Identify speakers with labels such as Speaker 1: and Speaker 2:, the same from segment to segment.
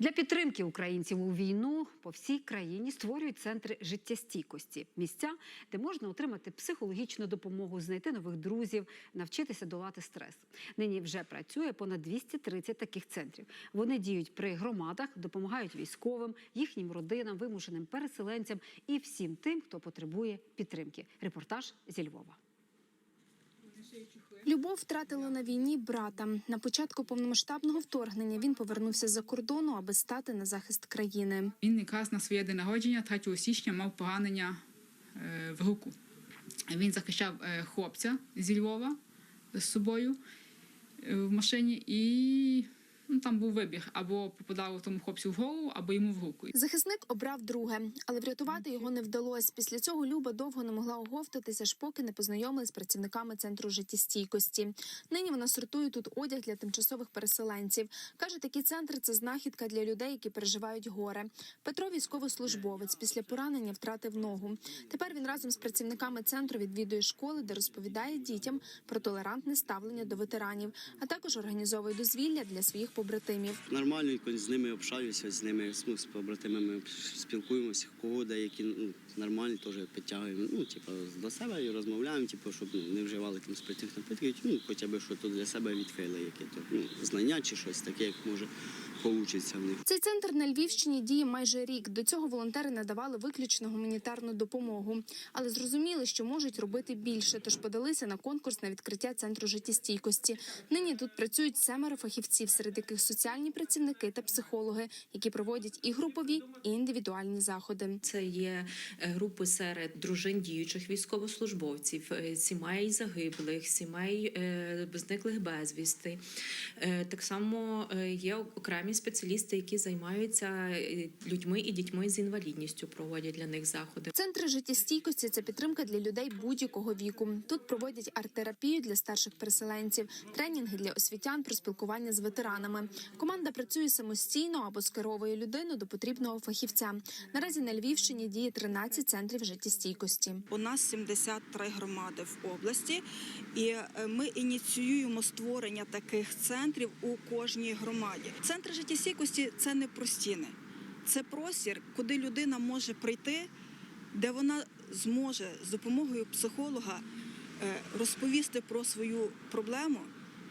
Speaker 1: Для підтримки українців у війну по всій країні створюють центри життєстійкості, місця, де можна отримати психологічну допомогу, знайти нових друзів, навчитися долати стрес. Нині вже працює понад 230 таких центрів. Вони діють при громадах, допомагають військовим, їхнім родинам, вимушеним переселенцям і всім тим, хто потребує підтримки. Репортаж зі Львова.
Speaker 2: Любов втратила на війні брата. На початку повномасштабного вторгнення він повернувся з-за кордону, аби стати на захист країни.
Speaker 3: Він якраз на своє день народження, 3 січня, мав поранення е, в руку. Він захищав е, хлопця зі Львова з собою е, в машині, і ну, там був вибір: або попадало тому хлопцю в голову, або йому в руку.
Speaker 2: Захисник обрав друге, але врятувати його не вдалося. Після цього Люба довго не могла оговтатися, аж поки не познайомилась з працівниками центру життєстійкості. Нині вона сортує тут одяг для тимчасових переселенців. каже, такі центри це знахідка для людей, які переживають горе. Петро військовослужбовець після поранення втратив ногу. Тепер він разом з працівниками центру відвідує школи, де розповідає дітям про толерантне ставлення до ветеранів, а також організовує дозвілля для своїх побратимів.
Speaker 4: Нормально з ними общаюся, з ними ну, з побратимами спілкуємося. Кого деякі ну, нормальні теж підтягуємо. Ну, типу, до себе і розмовляємо, типу, щоб ну, не вживали там спиртних напитків, ну, хоча б що то для себе відкрили, які то ну, знання чи щось таке, як може получиться в них.
Speaker 2: Цей центр на Львівщині діє майже рік. До цього волонтери надавали виключно гуманітарну допомогу, але зрозуміли, що можуть робити більше, тож подалися на конкурс на відкриття центру життєстійкості. Нині тут працюють семеро фахівців, серед яких соціальні працівники та психологи, які проводять і групові, і індивідуальні заходи.
Speaker 5: Це є е, групи серед дружин діючих військовослужбовців, е, сімей загиблих, сімей е, зниклих безвісти. Так само є окремі спеціалісти, які займаються людьми і дітьми з інвалідністю, проводять для них заходи.
Speaker 2: Центри життєстійкості це підтримка для людей будь-якого віку. Тут проводять арт-терапію для старших переселенців, тренінги для освітян про спілкування з ветеранами. Команда працює самостійно або скеровує людину до потрібного фахівця. Наразі на Львівщині діє 13 центрів життєстійкості.
Speaker 6: У нас 73 громади в області, і е, ми ініціюємо створення таких центрів у кожній громаді. Центри життєстійкості – це не про стіни, це простір, куди людина може прийти, де вона зможе з допомогою психолога е, розповісти про свою проблему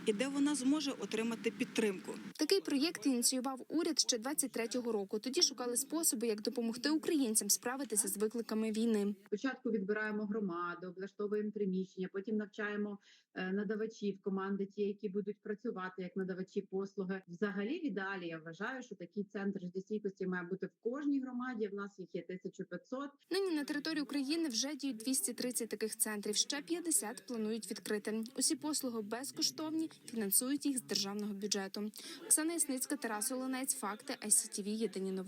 Speaker 6: і де вона зможе отримати підтримку.
Speaker 2: Такий проєкт ініціював уряд ще 23-го року. Тоді шукали способи, як допомогти українцям справитися з викликами війни.
Speaker 7: Спочатку відбираємо громаду, облаштовуємо приміщення, потім навчаємо е, надавачів команди, ті, які будуть працювати як надавачі послуги. Взагалі, в ідеалі я вважаю, що такий центр життєстійкості має бути в кожній громаді. В нас їх є 1500.
Speaker 2: Нині на території України вже діють 230 таких центрів. Ще 50 планують відкрити. Усі послуги безкоштовні, фінансують їх з державного бюджету. Оксана Ясницька, Тарас Оленець, факти ICTV, Єдині новини.